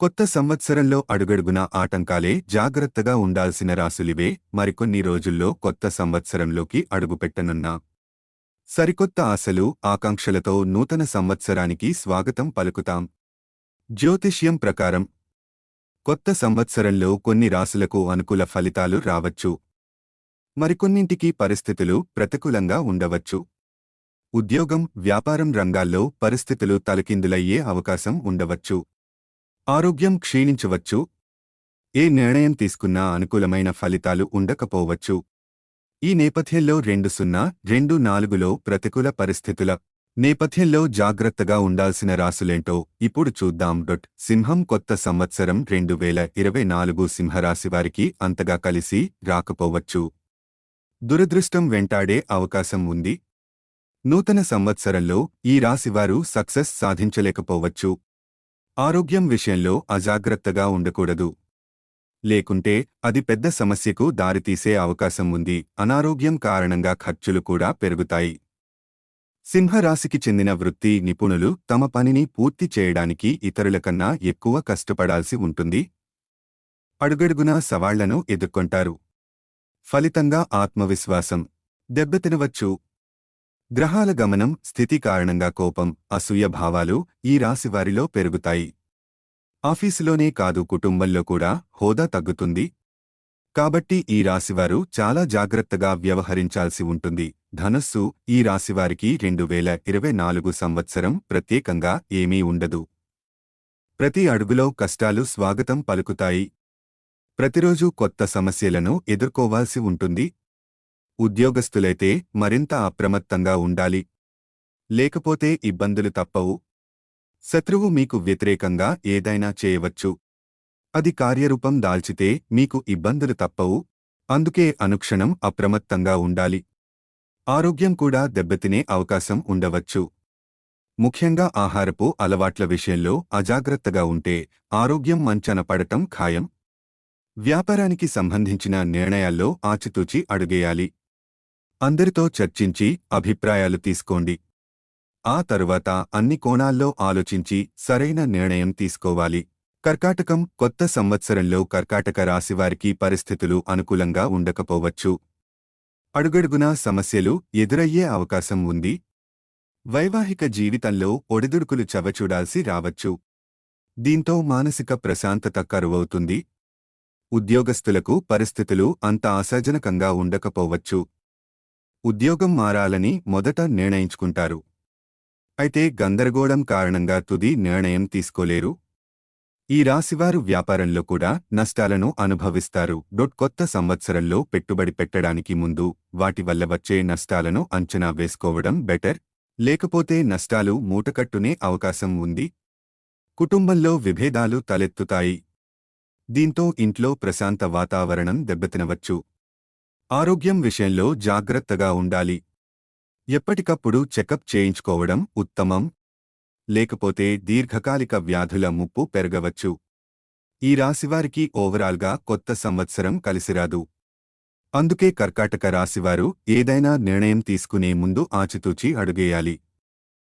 కొత్త సంవత్సరంలో అడుగడుగున ఆటంకాలే జాగ్రత్తగా ఉండాల్సిన రాసులివే మరికొన్ని రోజుల్లో కొత్త సంవత్సరంలోకి అడుగుపెట్టనున్నా. సరికొత్త ఆశలు ఆకాంక్షలతో నూతన సంవత్సరానికి స్వాగతం పలుకుతాం. జ్యోతిష్యం ప్రకారం కొత్త సంవత్సరంలో కొన్ని రాసులకు అనుకూల ఫలితాలు రావచ్చు. మరికొన్నింటికి పరిస్థితులు ప్రతికూలంగా ఉండవచ్చు. ఉద్యోగం వ్యాపారం రంగాల్లో పరిస్థితులు తలకిందులయ్యే అవకాశం ఉండవచ్చు. ఆరోగ్యం క్షీణించవచ్చు. ఏ నిర్ణయం తీసుకున్నా అనుకూలమైన ఫలితాలు ఉండకపోవచ్చు. ఈ నేపథ్యంలో రెండు సున్నా రెండు నాలుగులో ప్రతికూల పరిస్థితుల నేపథ్యంలో జాగ్రత్తగా ఉండాల్సిన రాసులేంటో ఇప్పుడు చూద్దాం. డొట్ సింహం కొత్త సంవత్సరం రెండు వేల ఇరవై నాలుగు సింహరాశివారికి అంతగా కలిసి రాకపోవచ్చు. దురదృష్టం వెంటాడే అవకాశం ఉంది. నూతన సంవత్సరంలో ఈ రాశివారు సక్సెస్ సాధించలేకపోవచ్చు. ఆరోగ్యం విషయంలో అజాగ్రత్తగా ఉండకూడదు. లేకుంటే అది పెద్ద సమస్యకు దారితీసే అవకాశం ఉంది. అనారోగ్యం కారణంగా ఖర్చులు కూడా పెరుగుతాయి. సింహరాశికి చెందిన వృత్తి నిపుణులు తమ పనిని పూర్తి చేయడానికి ఇతరుల కన్నా ఎక్కువ కష్టపడాల్సి ఉంటుంది. అడుగడుగునా సవాళ్ళను ఎదుర్కొంటారు. ఫలితంగా ఆత్మవిశ్వాసం. దెబ్బతినవచ్చు. గ్రహాల గమనం స్థితి కారణంగా కోపం అసూయ భావాలు ఈ రాశివారిలో పెరుగుతాయి. ఆఫీసులోనే కాదు కుటుంబంలో కూడా హోదా తగ్గుతుంది. కాబట్టి ఈ రాశివారు చాలా జాగ్రత్తగా వ్యవహరించాల్సి ఉంటుంది. ధనస్సు ఈ రాశివారికి రెండు వేల ఇరవై నాలుగు సంవత్సరం ప్రత్యేకంగా ఏమీ ఉండదు. ప్రతి అడుగులో కష్టాలు స్వాగతం పలుకుతాయి. ప్రతిరోజు కొత్త సమస్యలను ఎదుర్కోవాల్సి ఉంటుంది. ఉద్యోగస్తులైతే మరింత అప్రమత్తంగా ఉండాలి. లేకపోతే ఇబ్బందులు తప్పవు. శత్రువు మీకు వ్యతిరేకంగా ఏదైనా చేయవచ్చు. అది కార్యరూపం దాల్చితే మీకు ఇబ్బందులు తప్పవు. అందుకే అనుక్షణం అప్రమత్తంగా ఉండాలి. ఆరోగ్యం కూడా దెబ్బతినే అవకాశం ఉండవచ్చు. ముఖ్యంగా ఆహారపు అలవాట్ల విషయంలో అజాగ్రత్తగా ఉంటే ఆరోగ్యం మంచన పడటం ఖాయం. వ్యాపారానికి సంబంధించిన నిర్ణయాల్లో ఆచితూచి అడుగేయాలి. అందరితో చర్చించి అభిప్రాయాలు తీసుకోండి. ఆ తరువాత అన్ని కోణాల్లో ఆలోచించి సరైన నిర్ణయం తీసుకోవాలి. కర్కాటకం కొత్త సంవత్సరంలో కర్కాటక రాశివారికి పరిస్థితులు అనుకూలంగా ఉండకపోవచ్చు. అడుగడుగునా సమస్యలు ఎదురయ్యే అవకాశం ఉంది. వైవాహిక జీవితంలో ఒడిదుడుకులు చవచూడాల్సి రావచ్చు. దీంతో మానసిక ప్రశాంతత కరువవుతుంది. ఉద్యోగస్తులకు పరిస్థితులు అంత ఆశాజనకంగా ఉండకపోవచ్చు. ఉద్యోగం మారాలని మొదట నిర్ణయించుకుంటారు. అయితే గందరగోళం కారణంగా తుది నిర్ణయం తీసుకోలేరు. ఈ రాశివారు వ్యాపారంలో కూడా నష్టాలను అనుభవిస్తారు. డొట్ కొత్త సంవత్సరంలో పెట్టుబడి పెట్టడానికి ముందు వాటి వల్ల వచ్చే నష్టాలను అంచనా వేసుకోవడం బెటర్. లేకపోతే నష్టాలు మూటకట్టునే అవకాశం ఉంది. కుటుంబంలో విభేదాలు తలెత్తుతాయి. దీంతో ఇంట్లో ప్రశాంత వాతావరణం దెబ్బతినవచ్చు. ఆరోగ్యం విషయంలో జాగ్రత్తగా ఉండాలి. ఎప్పటికప్పుడు చెకప్ చేయించుకోవడం ఉత్తమం. లేకపోతే దీర్ఘకాలిక వ్యాధుల ముప్పు పెరగవచ్చు. ఈ రాశివారికి ఓవరాల్గా కొత్త సంవత్సరం కలిసిరాదు. అందుకే కర్కాటక రాశివారు ఏదైనా నిర్ణయం తీసుకునే ముందు ఆచితూచి అడుగేయాలి.